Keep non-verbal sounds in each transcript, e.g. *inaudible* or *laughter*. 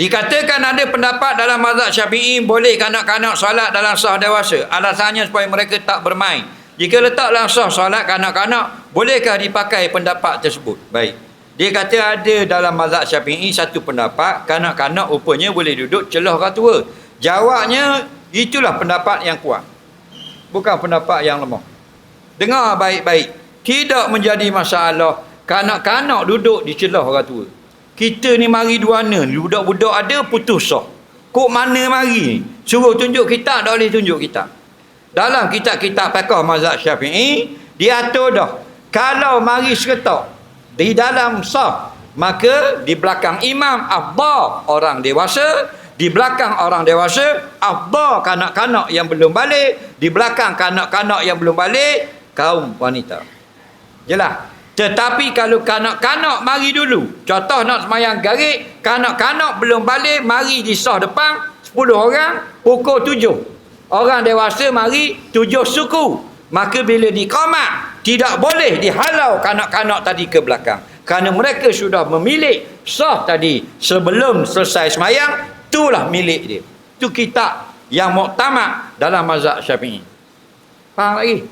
Dikatakan ada pendapat dalam mazhab syafi'i boleh kanak-kanak solat dalam sah dewasa. Alasannya supaya mereka tak bermain. Jika letak dalam sah solat kanak-kanak, bolehkah dipakai pendapat tersebut? Baik. Dia kata ada dalam mazhab syafi'i satu pendapat, kanak-kanak rupanya boleh duduk celah orang tua. Jawabnya, itulah pendapat yang kuat. Bukan pendapat yang lemah. Dengar baik-baik. Tidak menjadi masalah kanak-kanak duduk di celah orang tua. Kita ni mari duana, budak-budak ada putus sah. Kok mana mari? Suruh tunjuk kita, tak boleh tunjuk kita. Dalam kitab-kitab pakar mazhab syafi'i, diatur dah. Kalau mari seketak, di dalam sah, maka di belakang imam, afdal orang dewasa, di belakang orang dewasa, afdal kanak-kanak yang belum balik, di belakang kanak-kanak yang belum balik, kaum wanita. Jelas? Tetapi kalau kanak-kanak mari dulu. Contoh nak semayang garik, kanak-kanak belum balik, mari di sah depan, 10 orang, pukul 7. Orang dewasa mari 7 suku. Maka bila dikomat, tidak boleh dihalau kanak-kanak tadi ke belakang. Kerana mereka sudah memilih sah tadi sebelum selesai semayang, itulah milik dia. Itu kitab yang muktamad dalam mazhab syafi'i. Faham lagi?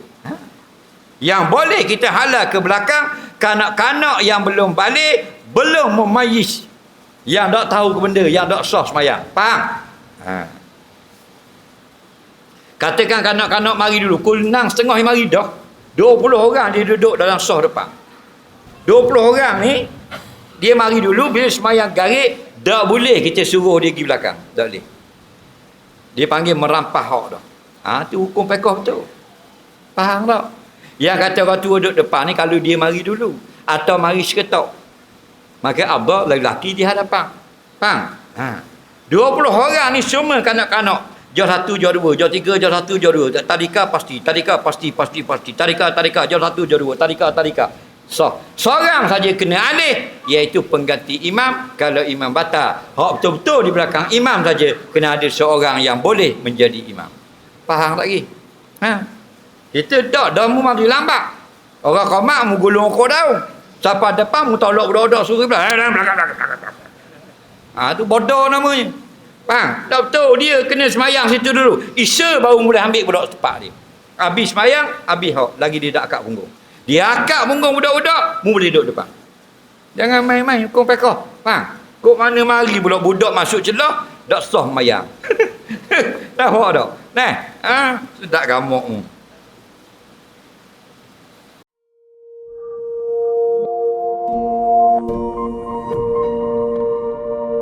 Yang boleh kita halal ke belakang kanak-kanak yang belum balik belum memayis yang tak tahu ke benda yang tak sah semayang. Faham? Ha. Katakan kanak-kanak mari dulu. Kulnang setengah yang mari dah. 20 orang dia duduk dalam sah depan. 20 orang ni dia mari dulu bila semayang garik tak boleh kita suruh dia pergi belakang. Tak boleh. Dia panggil merampah hak dah. Ha, tu hukum pekoh betul. Faham tak? Yang kata orang tua duduk depan ni kalau dia mari dulu. Atau mari seketok. Maka Abah lelaki di hadapan. Faham? Ha. 20 orang ni semua kanak-kanak. Jauh satu, jauh dua. Jauh tiga, jauh satu, jauh dua. Tadika pasti. Tadika pasti, pasti, pasti. Tadika, tadika. Jauh satu, jauh dua. Tadika, tadika. So, seorang saja kena alih. Iaitu pengganti imam. Kalau imam batal. Hak betul-betul di belakang imam saja. Kena ada seorang yang boleh menjadi imam. Faham lagi? Ha? Kita tak, dah mu mari lambat. Orang komak mu gulung kau daun. Siapa depan mu tolak budak-budak belakang. Belakang, belakang, belakang. Ha, tu bodoh namanya. Faham? Tak betul. Dia kena semayang situ dulu. Isa baru mula ambil budak tepat dia. Habis semayang, habis hok. Lagi dia tak akak punggung. Dia akak punggung budak-budak, mu boleh duduk depan. Jangan main-main hukum pekah. Faham? Kok mana mari budak-budak masuk celah, tak sah mayang. *laughs* tak faham tak? Nah, ha? sedap gamuk mu.